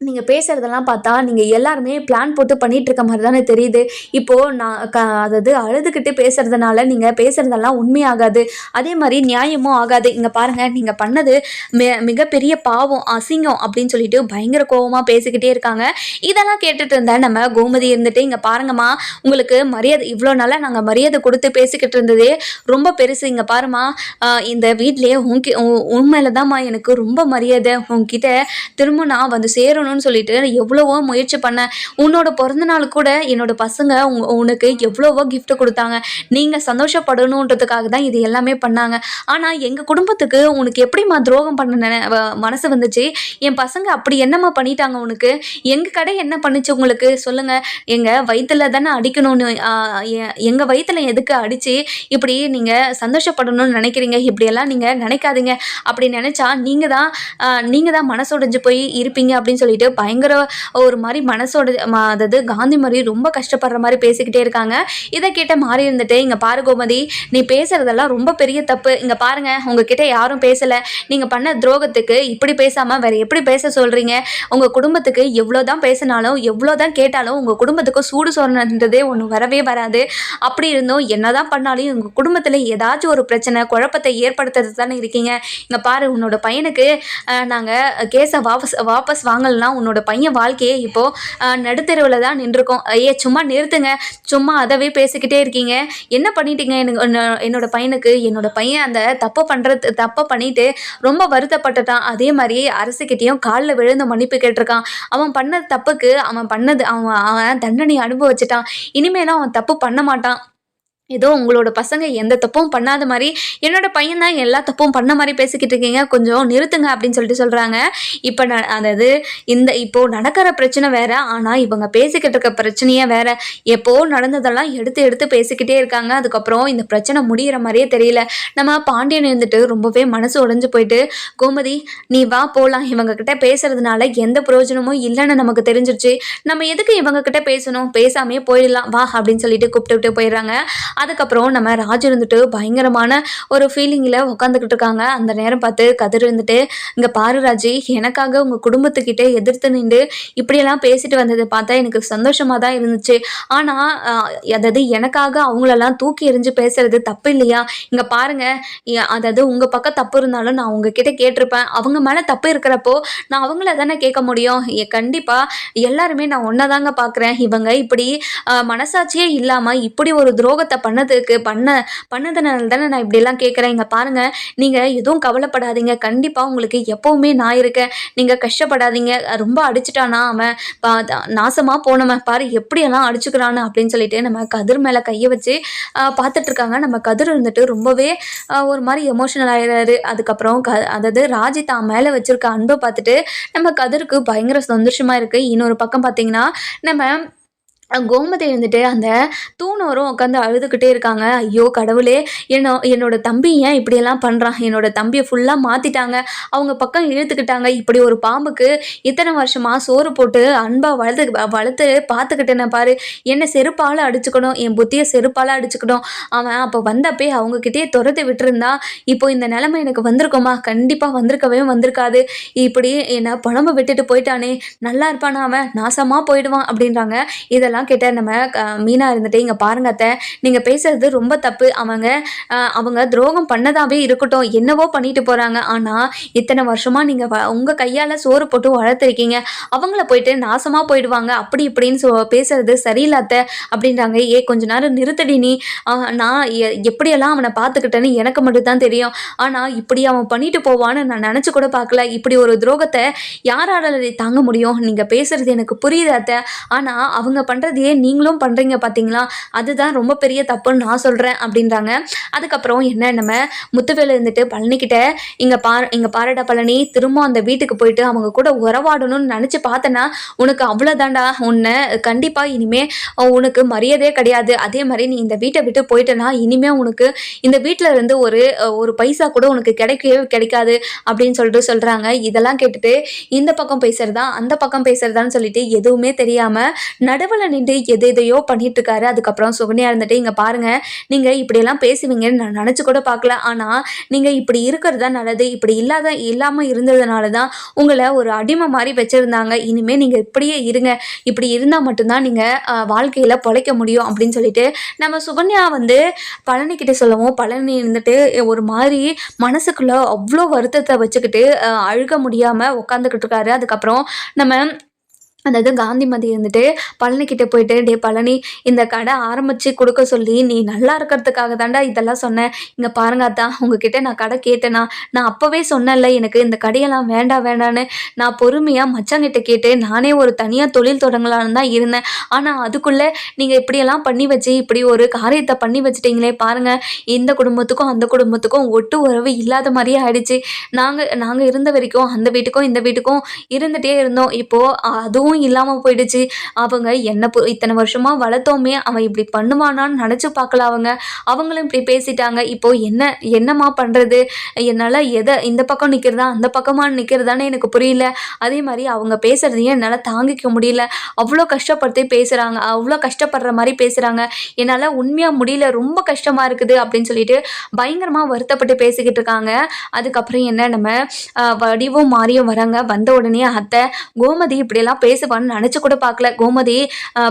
நீங்கள் பேசுகிறதெல்லாம் பார்த்தா நீங்கள் எல்லாருமே பிளான் போட்டு பண்ணிகிட்ருக்க இருக்க மாதிரி தானே தெரியுது. இப்போது நான் க அதாவது அழுதுகிட்டு பேசுகிறதுனால நீங்கள் பேசுகிறதெல்லாம் உண்மையாகாது. அதே மாதிரி நியாயமும் ஆகாது. இங்கே பாருங்கள் நீங்கள் பண்ணது மி மிகப்பெரிய பாவம் அசிங்கம் அப்படின்னு சொல்லிட்டு பயங்கர கோவமாக பேசிக்கிட்டே இருக்காங்க. இதெல்லாம் கேட்டுட்டு இருந்தேன் நம்ம கோமதி இருந்துட்டு இங்கே பாருங்கம்மா உங்களுக்கு மரியாதை இவ்வளோ நாளாக நாங்கள் மரியாதை கொடுத்து பேசிக்கிட்டு இருந்ததே ரொம்ப பெருசு. இங்கே பாருமா இந்த வீட்லேயே உன்கி உன் உன் தான்மா எனக்கு ரொம்ப மரியாதை. உங்ககிட்ட திரும்ப நான் வந்து சேரணும்னு சொல்லிட்டு எவ்வளவோ முயற்சி பண்ணேன் உன்னோட பிறந்த நாள் கூட என்னோட பசங்க உனக்கு எவ்வளவோ கிஃப்ட் கொடுத்தாங்க. நீங்கள் சந்தோஷப்படணுன்றதுக்காக தான் இது எல்லாமே பண்ணாங்க. ஆனால் எங்கள் குடும்பத்துக்கு உனக்கு எப்படிம்மா துரோகம் பண்ண வ- மனசு வந்துச்சு? என் பசங்க அப்படி என்னம்மா பண்ணிட்டாங்க உனக்கு? எங்கள் கடை என்ன பண்ணுச்சு உங்களுக்கு? சொல்லுங்கள் எங்கள் வயிற்றில் தானே அடிக்கணும்னு எங்கள் வயிற்றுல எதுக்கு அடித்து இப்படி நீங்கள் சந்தோஷப்படணும்னு நினைக்கிறீங்க? இப்படியெல்லாம் நீங்கள் நினைக்காதீங்க. அப்படி நினச்சா நீங்கள் தான் நீங்கள் தான் மனசுடைஞ்சு போய் இருப்பீங்க அப்படின்னு சொல்லி சொல்லிட்டு பயங்கர ஒரு மாதிரி மனசோட அதாவது காந்தி மாதிரி ரொம்ப கஷ்டப்படுற மாதிரி பேசிக்கிட்டே இருக்காங்க. இதை கேட்ட மாறி இருந்துட்டு இங்கே பாரு கோமதி நீ பேசுறதெல்லாம் ரொம்ப பெரிய தப்பு. இங்கே பாருங்க உங்ககிட்ட யாரும் பேசலை. நீங்கள் பண்ண துரோகத்துக்கு இப்படி பேசாமல் வேற எப்படி பேச சொல்கிறீங்க உங்கள் குடும்பத்துக்கு எவ்வளோ தான் பேசினாலும் எவ்வளோ தான் கேட்டாலும் உங்கள் குடும்பத்துக்கு சூடு சோறன்றதே ஒன்று வரவே வராது. அப்படி இருந்தும் என்னதான் பண்ணாலும் உங்கள் குடும்பத்தில் ஏதாச்சும் ஒரு பிரச்சனை குழப்பத்தை ஏற்படுத்துறது தானே இருக்கீங்க. இங்கே பாரு உன்னோட பையனுக்கு நாங்கள் கேஸை வாபஸ் வாபஸ் உன்னோட பையன் வாழ்க்கையே இப்போது நடுத்தெருவில் தான் நின்றுருக்கோம். ஐயே சும்மா நிறுத்துங்க. சும்மா அதவே பேசிக்கிட்டே இருக்கீங்க. என்ன பண்ணிட்டீங்க எனக்கு என்ன- என்னோட பையனுக்கு? என்னோட பையன் அந்த தப்பு பண்ணுறது தப்பை பண்ணிட்டு ரொம்ப வருத்தப்பட்டுட்டான். அதே மாதிரி அரசுக்கிட்டேயும் காலில் விழுந்து மன்னிப்பு கேட்டிருக்கான். அவன் பண்ண தப்புக்கு அவன் பண்ணது அவன் அவன் தண்டனை அனுபவிச்சிட்டான். இனிமேலாம் அவன் தப்பு பண்ண மாட்டான். ஏதோ உங்களோட பசங்க எந்த தப்பும் பண்ணாத மாதிரி என்னோட பையன் தான் எல்லா தப்பும் பண்ண மாதிரி பேசிக்கிட்டு இருக்கீங்க. கொஞ்சம் நிறுத்துங்க அப்படின்னு சொல்லிட்டு சொல்கிறாங்க இப்போ ந அதாவது இந்த இப்போது நடக்கிற பிரச்சனை வேற. ஆனால் இவங்க பேசிக்கிட்டு இருக்க பிரச்சனையே வேற. எப்போ நடந்ததெல்லாம் எடுத்து எடுத்து பேசிக்கிட்டே இருக்காங்க. அதுக்கப்புறம் இந்த பிரச்சனை முடியிற மாதிரியே தெரியல. நம்ம பாண்டியன் இருந்துட்டு ரொம்பவே மனசு உடைஞ்சு போயிட்டு கோமதி நீ வா போகலாம் இவங்க கிட்ட பேசுறதுனால எந்த பிரயோஜனமும் இல்லைன்னு நமக்கு தெரிஞ்சிருச்சு. நம்ம எதுக்கு இவங்க கிட்ட பேசணும்? பேசாமே போயிடலாம். வா அப்படின்னு சொல்லிட்டு கூப்பிட்டு விட்டு போயிடுறாங்க. அதுக்கப்புறம் நம்ம ராஜ் இருந்துட்டு பயங்கரமான ஒரு ஃபீலிங்கில் உட்காந்துக்கிட்டு இருக்காங்க. அந்த நேரம் பார்த்து கதிர் இருந்துட்டு இங்கே பாரு ராஜி எனக்காக உங்கள் குடும்பத்துக்கிட்ட எதிர்த்து நின்று இப்படியெல்லாம் பேசிட்டு வந்ததை பார்த்தா எனக்கு சந்தோஷமாக தான் இருந்துச்சு. ஆனால் அதாவது எனக்காக அவங்களெல்லாம் தூக்கி எறிஞ்சு பேசுறது தப்பு இல்லையா? இங்கே பாருங்க அதாவது உங்கள் பக்கம் தப்பு இருந்தாலும் நான் உங்ககிட்ட கேட்டிருப்பேன். அவங்க மேலே தப்பு இருக்கிறப்போ நான் அவங்கள தானே கேட்க முடியும். கண்டிப்பாக எல்லாருமே நான் ஒன்றதாங்க பார்க்குறேன் இவங்க இப்படி மனசாட்சியே இல்லாமல் இப்படி ஒரு துரோகத்தை பண்ணதுக்கு பண்ண பண்ணதுனால தானே நான் இப்படியெல்லாம் கேட்குறேன் இங்கே பாருங்கள் நீங்கள் எதுவும் கவலைப்படாதீங்க. கண்டிப்பாக உங்களுக்கு எப்போவுமே நான் இருக்கேன். நீங்கள் கஷ்டப்படாதீங்க. ரொம்ப அடிச்சிட்டானா அவன். பா நாசமாக போனவன். பாரு எப்படியெல்லாம் அடிச்சுக்கிறான்னு அப்படின்னு சொல்லிட்டு நம்ம கதிர் மேலே கையை வச்சு பார்த்துட்டு இருக்காங்க நம்ம கதிர் இருந்துட்டு ரொம்பவே ஒரு மாதிரி எமோஷனல் ஆயிடுறாரு அதுக்கப்புறம் க அதாவது ராஜி தான் மேலே வச்சிருக்க அன்பை பார்த்துட்டு நம்ம கதிருக்கு பயங்கர சந்தோஷமாக இருக்குது இன்னொரு பக்கம் பார்த்தீங்கன்னா நம்ம கோமதி இருந்துட்டு அந்த தூணோரம் உட்காந்து அழுதுகிட்டே இருக்காங்க. ஐயோ கடவுளே என்னோ என்னோட தம்பி ஏன் இப்படியெல்லாம் பண்ணுறான் என்னோட தம்பியை ஃபுல்லாக மாற்றிட்டாங்க அவங்க பக்கம் இழுத்துக்கிட்டாங்க. இப்படி ஒரு பாம்புக்கு இத்தனை வருஷமாக சோறு போட்டு அன்பாக வளர்த்து வளர்த்து பார்த்துக்கிட்டேன பாரு. என்னை செருப்பால் அடிச்சுக்கணும்? என் புத்தியை செருப்பால் அடிச்சுக்கணும். அவன் அப்போ வந்தப்பே அவங்கக்கிட்டே துரத்து விட்டுருந்தா இப்போ இந்த நிலமை எனக்கு வந்திருக்குமா? கண்டிப்பாக வந்திருக்கவே வந்திருக்காது. இப்படி என்னை புலம்ப விட்டுட்டு போயிட்டானே. நல்லா இருப்பானா அவன்? நாசமாக போயிடுவான் அப்படின்றாங்க. இதெல்லாம் கேட்ட நம்ம மீனாக மீனா இருந்துட்டு இங்கே பாருங்க அத்தை. நீங்கள் பேசுறது ரொம்ப தப்பு. அவங்க அவங்க துரோகம் பண்ணதாவே இருக்கட்டும். என்னவோ பண்ணிட்டு போகிறாங்க ஆனால் இத்தனை வருஷமாக நீங்கள் உங்கள் கையால் சோறு போட்டு வளர்த்துருக்கீங்க. அவங்கள போயிட்டு நாசமாக போயிடுவாங்க. அப்படி இப்படின்னு சொ பேசுறது சரியில்லாத்த அப்படின்றாங்க. ஏ கொஞ்ச நேரம் நிறுத்தடி நீ. நான் எ- எப்படியெல்லாம் அவனை பார்த்துக்கிட்டேன்னு எனக்கு மட்டும்தான் தெரியும். ஆனால் இப்படி அவன் பண்ணிட்டு போவான்னு நான் நினச்சி கூட பார்க்கல. இப்படி ஒரு துரோகத்தை யாரால தாங்க முடியும்? நீங்கள் பேசுறது எனக்கு புரியுது அத்தை. ஆனால் அவங்க பண்ணுற பண்ணுறதையே நீங்களும் பண்ணுறீங்க பார்த்தீங்களா அதுதான் ரொம்ப பெரிய தப்புன்னு நான் சொல்கிறேன் அப்படின்றாங்க. அதுக்கப்புறம் என்ன நம்ம முத்துவேலு இருந்துட்டு பழனிக்கிட்ட இங்கே பா இங்கே பாருடா பழனி திரும்ப அந்த வீட்டுக்கு போயிட்டு அவங்க கூட உறவாடணும்னு நினச்சி பார்த்தேன்னா உனக்கு அவ்வளோதாண்டா உன்னை கண்டிப்பாக இனிமேல் உனக்கு மரியாதையே கிடையாது. அதே மாதிரி நீ இந்த வீட்டை விட்டு போயிட்டேன்னா இனிமேல் உனக்கு இந்த வீட்டில் இருந்து ஒரு ஒரு பைசா கூட உனக்கு கிடைக்கவே கிடைக்காது அப்படின்னு சொல்லிட்டு சொல்கிறாங்க இதெல்லாம் கேட்டுட்டு இந்த பக்கம் பேசுகிறதா அந்த பக்கம் பேசுகிறதான்னு சொல்லிட்டு எதுவுமே தெரியாமல் நடுவில் நின்று எது எதையோ பண்ணிட்டு இருக்காரு அதுக்கப்புறம் சுகன்யா இருந்துட்டு இங்கே பாருங்க நீங்கள் இப்படியெல்லாம் பேசுவீங்கன்னு நான் நினச்சி கூட பார்க்கல. ஆனால் நீங்கள் இப்படி இருக்கிறது தான் நல்லது. இப்படி இல்லாத இல்லாமல் இருந்ததுனால தான் உங்களை ஒரு அடிமை மாதிரி வச்சுருந்தாங்க. இனிமேல் நீங்கள் இப்படியே இருங்க. இப்படி இருந்தால் மட்டும்தான் நீங்கள் வாழ்க்கையில் பொழைக்க முடியும். அப்படின்னு சொல்லிட்டு நம்ம சுகன்யா வந்து பழனிக்கிட்ட சொல்லவும் பழனி இருந்துட்டு ஒரு மாதிரி மனசுக்குள்ள அவ்வளோ வருத்தத்தை வச்சுக்கிட்டு அழுக முடியாமல் உட்காந்துக்கிட்டு இருக்காரு. அதுக்கப்புறம் நம்ம அதாவது காந்திமதி வந்துட்டு பழனிக்கிட்ட போயிட்டு டே பழனி இந்த கடை ஆரம்பித்து கொடுக்க சொல்லி நீ நல்லா இருக்கிறதுக்காக தாண்டா இதெல்லாம் சொன்னேன் இங்கே பாருங்க அத்தான் உங்ககிட்ட நான் கடை கேட்டேனா? நான் அப்போவே சொன்னேன்ல எனக்கு இந்த கடையெல்லாம் வேண்டாம் வேண்டான்னு நான் பொறுமையாக மச்சாங்கிட்ட கேட்டு நானே ஒரு தனியாக தொழில் தொடங்கலான்னு தான் இருந்தேன். ஆனால் அதுக்குள்ளே நீங்கள் இப்படியெல்லாம் பண்ணி வச்சு இப்படி ஒரு காரியத்தை பண்ணி வச்சிட்டீங்களே பாருங்கள் இந்த குடும்பத்துக்கும் அந்த குடும்பத்துக்கும் ஒட்டு உறவு இல்லாத மாதிரியே ஆயிடுச்சு. நாங்கள் நாங்கள் இருந்த வரைக்கும் அந்த வீட்டுக்கும் இந்த வீட்டுக்கும் இருந்துகிட்டே இருந்தோம். இப்போது அதுவும் இல்லாமல் போயிடுச்சு. அவங்க என்ன இத்தனை வருஷமாக வளர்த்தோமே அவன் இப்படி பண்ணுவானான்னு நினச்சி பார்க்கல அவங்க. அவங்களும் இப்படி பேசிட்டாங்க. இப்போ என்ன என்னம்மா பண்ணுறது என்னால் எதை இந்த பக்கம் நிற்கிறதா அந்த பக்கமாக நிற்கிறதான்னு எனக்கு புரியல. அதே மாதிரி அவங்க பேசுகிறதையும் என்னால் தாங்கிக்க முடியல. அவ்வளோ கஷ்டப்படுத்தி பேசுகிறாங்க அவ்வளோ கஷ்டப்படுற மாதிரி பேசுகிறாங்க என்னால் உண்மையாக முடியல. ரொம்ப கஷ்டமாக இருக்குது அப்படின்னு சொல்லிட்டு பயங்கரமாக வருத்தப்பட்டு பேசிக்கிட்டு இருக்காங்க. அதுக்கப்புறம் என்ன நம்ம வடிவும் மாறியும் வராங்க. வந்த உடனே அத்தை கோமதி இப்படியெல்லாம் பேசுவான்னு நினச்சி கூட பார்க்கல. கோமதி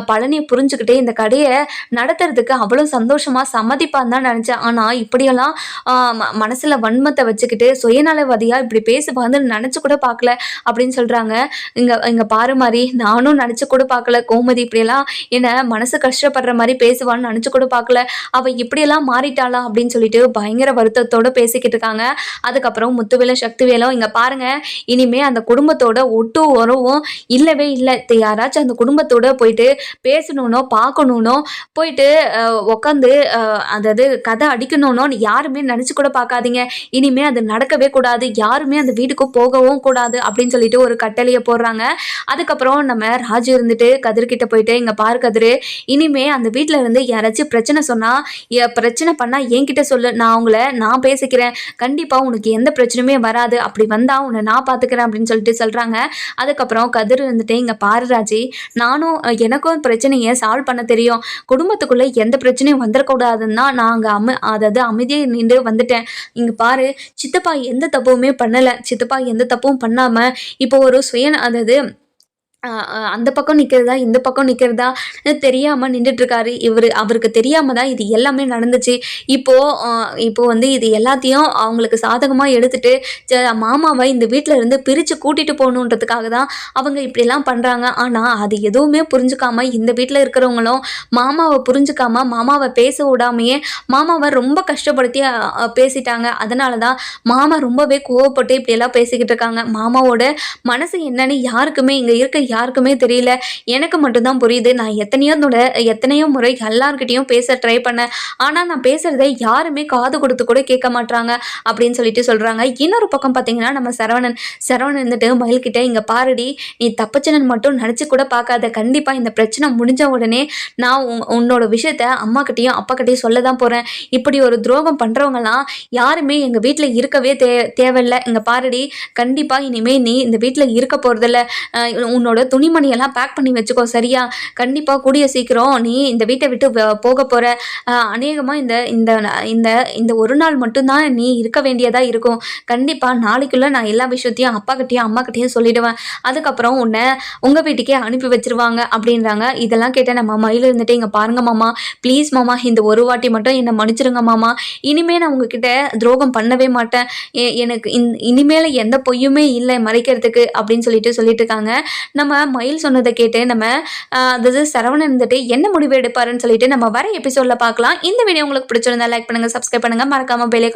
பழனியை புரிஞ்சுக்கிட்டே இந்த கடையை நடத்துறதுக்கு அவ்வளோ சந்தோஷமாக சம்மதிப்பான்னு தான் நினச்சேன். ஆனால் இப்படியெல்லாம் மனசில் வன்மத்தை வச்சுக்கிட்டு சுயநலவாதியாக இப்படி பேசுவான்னு நினச்சி கூட பார்க்கல அப்படின்னு சொல்கிறாங்க இங்கே இங்கே பாரு மாதிரி நானும் நினச்சி கூட பார்க்கல. கோமதி இப்படியெல்லாம் என்னை மனசு கஷ்டப்படுற மாதிரி பேசுவான்னு நினச்சி கூட பார்க்கல. அவள் இப்படியெல்லாம் மாறிட்டாளா அப்படின்னு சொல்லிட்டு பயங்கர வருத்தத்தோட பேசிக்கிட்டு இருக்காங்க. அதுக்கப்புறம் முத்துவேலும் சக்திவேலும் இங்கே பாருங்க இனிமே அந்த குடும்பத்தோட ஒட்டு உறவும் இல்லவே இல்லை யாராச்சும் அந்த குடும்பத்தோட போயிட்டு பேசணுன்னோ பார்க்கணுன்னோ போயிட்டு உட்காந்து அதாவது கதை அடிக்கணும்னோ யாருமே நினச்சி கூட பார்க்காதீங்க இனிமே அது நடக்கவே கூடாது. யாருமே அந்த வீட்டுக்கு போகவும் கூடாது அப்படின்னு சொல்லிட்டு ஒரு கட்டளையை போடுறாங்க. அதுக்கப்புறம் நம்ம ராஜு இருந்துட்டு கதிர்கிட்ட போயிட்டு இங்கே பாரு கதிர் இனிமே அந்த வீட்டில் இருந்து யாராச்சும் பிரச்சனை சொன்னால் பிரச்சனை பண்ணால் என்கிட்ட சொல்லு. நான் அவங்கள நான் பேசிக்கிறேன். கண்டிப்பாக உனக்கு எந்த பிரச்சனையுமே வராது. அப்படி வந்தால் உன்னை நான் பார்த்துக்கிறேன் அப்படின்னு சொல்லிட்டு சொல்கிறாங்க அதுக்கப்புறம் கதிர் இருந்துட்டு இங்கே பாரு ராஜி நானும் எனக்கும் பிரச்சனையை சால்வ் பண்ண தெரியும். குடும்பத்துக்குள்ளே எந்த பிரச்சனையும் வந்துடக்கூடாதுன்னு தான் நான் அங்கே அம அதாவது அமைதியாக நின்று வந்துட்டேன். இங்கே பாரு சித்தப்பா எந்த தப்புமே பண்ணலை. சித்தப்பா எந்த தப்பும் பண்ணாமல் இப்போ ஒரு சுய அதாவது அந்த பக்கம் நிற்கிறதா இந்த பக்கம் நிற்கிறதா தெரியாமல் நின்றுட்டுருக்காரு. இவர் அவருக்கு தெரியாமல் தான் இது எல்லாமே நடந்துச்சு. இப்போது இப்போது வந்து இது எல்லாத்தையும் அவங்களுக்கு சாதகமாக எடுத்துட்டு மாமாவை இந்த வீட்டில் இருந்து பிரித்து கூட்டிகிட்டு போகணுன்றதுக்காக தான் அவங்க இப்படிலாம் பண்ணுறாங்க ஆனால் அது எதுவுமே புரிஞ்சுக்காமல் இந்த வீட்டில் இருக்கிறவங்களும் மாமாவை புரிஞ்சுக்காம மாமாவை பேச விடாமையே மாமாவை ரொம்ப கஷ்டப்படுத்தி பேசிட்டாங்க. அதனால தான் மாமா ரொம்பவே கோவப்பட்டு இப்படியெல்லாம் பேசிக்கிட்டு இருக்காங்க. மாமாவோட மனசு என்னன்னு யாருக்குமே இங்கே இருக்க யாருக்குமே தெரியல. எனக்கு மட்டும்தான் புரியுது. நான் எத்தனையோ எத்தனையோ முறை எல்லாருக்கிட்டையும் பேச ட்ரை பண்ணேன். ஆனால் நான் பேசுகிறத யாருமே காது கொடுத்து கூட கேட்க மாட்றாங்க அப்படின்னு சொல்லிட்டு சொல்கிறாங்க இன்னொரு பக்கம் பார்த்தீங்கன்னா நம்ம சரவணன். சரவணன் இருந்துட்டு மயில்கிட்ட இங்கே பாருடி நீ தப்பச்சனன் மட்டும் நினச்சி கூட பார்க்காத கண்டிப்பாக இந்த பிரச்சனை முடிஞ்ச உடனே நான் உன்னோட விஷயத்த அம்மாக்கிட்டேயும் அப்பாக்கிட்டேயும் சொல்ல தான் போகிறேன் இப்படி ஒரு துரோகம் பண்ணுறவங்கலாம் யாருமே எங்கள் வீட்டில் இருக்கவே தே தேவையில்லை. இங்கே பாருடி கண்டிப்பாக இனிமேல் நீ இந்த வீட்டில் இருக்க போகிறதில்ல உன்னோட துணிமணியெல்லாம் பேக் பண்ணி வச்சுக்கோ சரியா? கண்டிப்பாக கூடிய சீக்கிரம் நீ இந்த வீட்டை விட்டு போக போகிற அநேகமாக இந்த இந்த இந்த இந்த ஒரு நாள் மட்டும்தான் நீ இருக்க வேண்டியதாக இருக்கும். கண்டிப்பாக நாளைக்குள்ளே நான் எல்லா விஷயத்தையும் அப்பாக்கிட்டேயும் அம்மாக்கிட்டேயும் சொல்லிடுவேன். அதுக்கப்புறம் உன்னை உங்கள் வீட்டுக்கே அனுப்பி வச்சிருவாங்க அப்படின்றாங்க. இதெல்லாம் கேட்டால் நம்ம மயில் இருந்துட்டு இங்கே பாருங்க மாமா ப்ளீஸ் மாமா இந்த ஒரு வாட்டி மட்டும் என்னை மன்னிச்சிருங்க மாமா. இனிமேல் நான் உங்ககிட்ட துரோகம் பண்ணவே மாட்டேன். எனக்கு இன் இனிமேல் எந்த பொய்யுமே இல்லை மறைக்கிறதுக்கு அப்படின்னு சொல்லிட்டு சொல்லிட்டு இருக்காங்க. நம்ம நம்ம மயில் சொன்னதை கேட்டு நம்ம அதாவது சரவணன் இருந்துட்டு என்ன முடிவு எடுப்பாருன்னு சொல்லிட்டு நம்ம வர எபிசோடில் பார்க்கலாம். இந்த வீடியோ உங்களுக்கு பிடிச்சிருந்தா லைக் பண்ணுங்கள் சப்ஸ்கிரைப் பண்ணுங்கள் மறக்காமல் பெலே